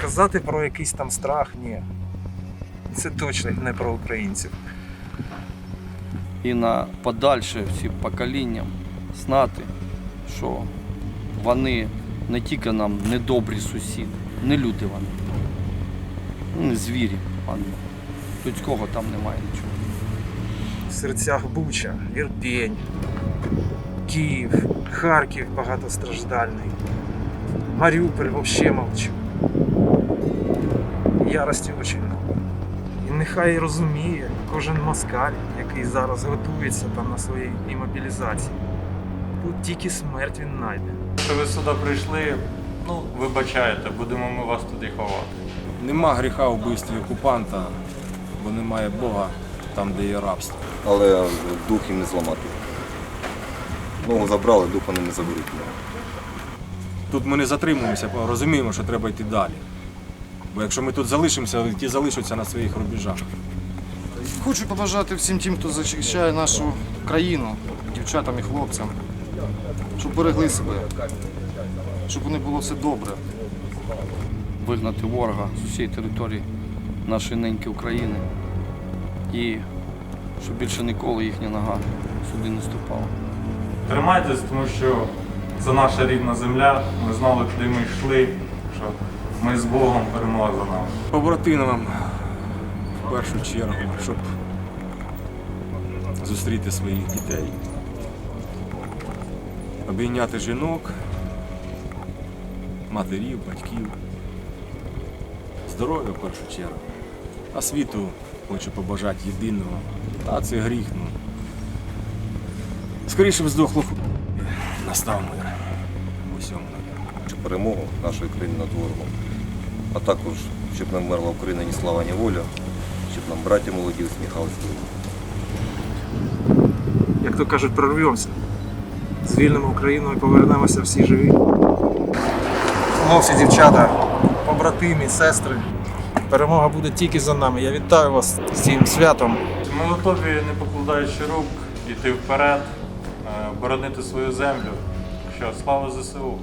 казати про якийсь там страх, ні. Це точно не про українців. і на подальше всі поколінням знати, що вони не тільки нам недобрі сусіди, не люди вони, не звірі, вони. Людського там немає нічого. В серцях Буча, Ірпень, Київ, Харків багатостраждальний, Маріуполь взагалі мовчу. Ярості очень. І нехай розуміє кожен москаль, який зараз готується там на своїй імобілізації. Тут тільки смерть він знайде. Що ви сюди прийшли, ну, вибачайте, будемо ми вас туди ховати. Нема гріха в вбивстві окупанта, бо немає Бога там, де є рабство. але дух їм не зламати. Ногу забрали, дух вони не заберуть. Тут ми не затримуємося, розуміємо, що треба йти далі. Бо якщо ми тут залишимося, ті залишаться на своїх рубежах. Хочу побажати всім тим, хто захищає нашу країну, дівчатам і хлопцям, щоб берегли себе, щоб у них було все добре. Вигнати ворога з усієї території нашої неньки України і щоб більше ніколи їхня нога сюди не ступала. Тримайтесь, тому що це наша рідна земля. Ми знали, куди ми йшли, що ми з Богом перемога за нами. Побратимам в першу чергу, щоб зустріти своїх дітей. Обійняти жінок, матерів, батьків. Здоров'я в першу чергу. А світу хочу побажати єдиного. Та це гріх. Ну. Скоріше б здохло настав мир. В усьому. Перемогу нашої країни над ворогом. А також, щоб не вмерла Україна ні слава, ні воля, щоб нам браття молоді усміхалися. Як то кажуть, прорвемося. Звільнимо Україну і повернемося всі живі. Хлопці, дівчата, побратимі, сестри. Перемога буде тільки за нами. Я вітаю вас з цим святом. Ми готові, не покладаючи рук, йти вперед, е, боронити свою землю. Що, слава ЗСУ!